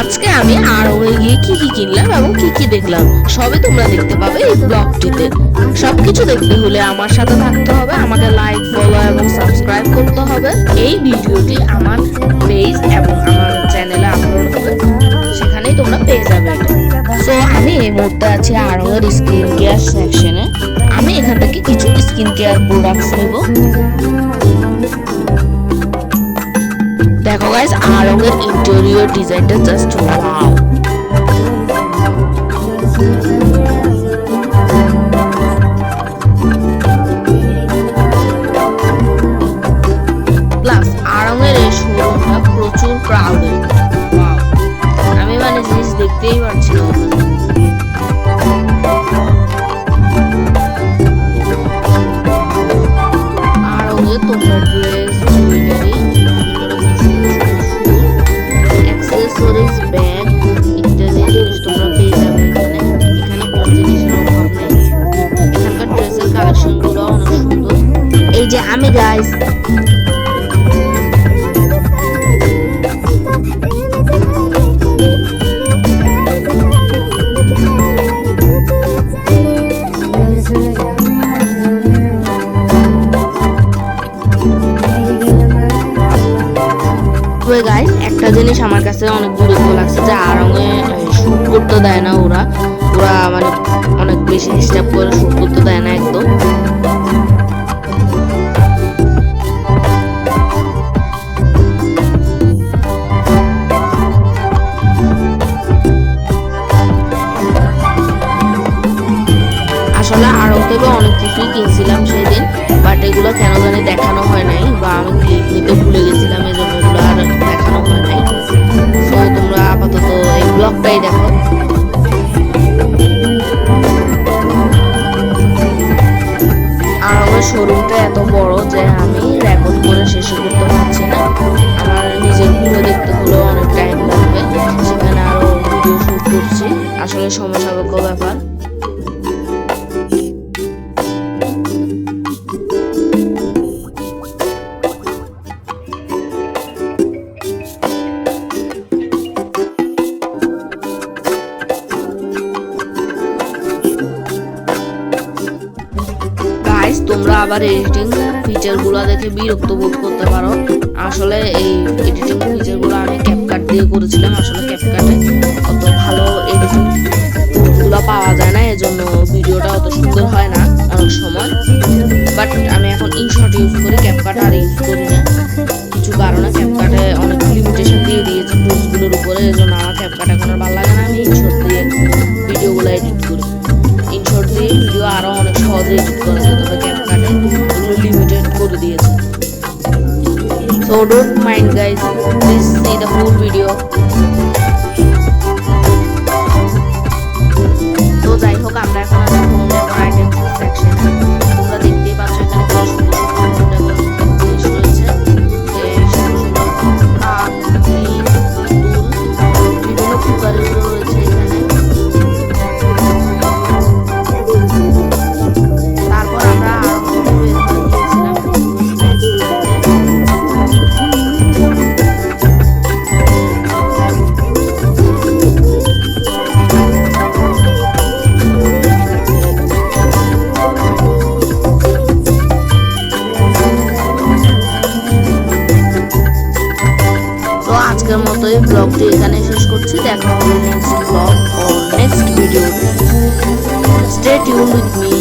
আজকে আমি আরবে গিয়ে কি কি কিনলাম এবং কি কি দেখলাম? সবই তোমরা দেখতে পাবে এই ব্লগটিতে। সবকিছু দেখতে হলে আমার সাথে থাকতে হবে, আমাকে লাইক ফলো এবং সাবস্ক্রাইব করতে হবে। এই ভিডিওটি আমার পেজ এবং আমার চ্যানেলে আপলোড হবে, সেখানেই তোমরা পেয়ে যাবে সো আমি এই মুহূর্তে আছি আরঙের স্কিন কেয়ার সেকশনে আমি এখান থেকে কিছু স্কিন কেয়ার প্রোডাক্টস নেব। গাইস আরঙের ইন্টেরিয়র ডিজাইনটা জাস্ট ওয়াও প্লাস আরঙের এই শোরুমটা প্রচুর ক্রাউডেড অ্যাক্সেসরিজ ব্যাগ ইত্যাদি জিনিস তোমরা পেয়ে যাবে এখানে। এখানে কোনো জিনিসের অভাব নেই। এখানকার ড্রেসের কালেকশনগুলো অনেক সুন্দর। এই যে আমি গাইস তবে গাইস একটা জিনিস আমার কাছে অনেক বিরক্ত লাগছে যে আরঙে শুট করতে দেয় না ওরা। ওরা মানে অনেক বেশি ডিস্টার্ব করে শুট করতে দেয় না একদম। আসলে আরং থেকে অনেক কিছুই কিনছিলাম সেদিন। এই দেখো। আর আমার শোরুমটা এত বড় যে আমি রেকর্ড করে শেষ করতে পারছি না। আমার নিজের ভিডিও দেখতে হলেও অনেক টাইম লাগবে সেখানে আরও ভিডিও শুট করছি। আসলে সময় সাপেক্ষ ব্যাপার। তোমরা আবার এডিটিং ফিচারগুলো দেখে বিরক্ত বোধ করতে পারো। আসলে এই এডিটিং ফিচারগুলো আমি ক্যাপকাট দিয়ে করেছিলাম, আসলে ক্যাপকাটে অত ভালো এডিটিংগুলো পাওয়া যায় না, এজন্য ভিডিওটা অত সুন্দর হয় না অনেক সময়। বাট আমি এখন ইনশর্ট ইউজ করি ক্যাপকাট আর ইউজ করি না। কিছু কারণে ক্যাপকাটে অনেক লিমিটেশন দিয়ে দিয়েছে টুলসগুলোর উপরে, এজন্য আমার ক্যাপকাট এখন আর ভালো লাগে না, আমি ইনশর্ট দিয়ে ভিডিওগুলো এডিট করি। ইনশর্ট দিয়ে ভিডিও আরও অনেক সহজে এডিট করা যায়, তবে ক্যাপকাটে এগুলো লিমিটেড করে দিয়েছে So don't mind guys, please see the whole video. তো যাই হোক আমরা এখন আজকের মতো এই ব্লগটি এখানে শেষ করছি। দেখা হবে next blog O next video stay tune with me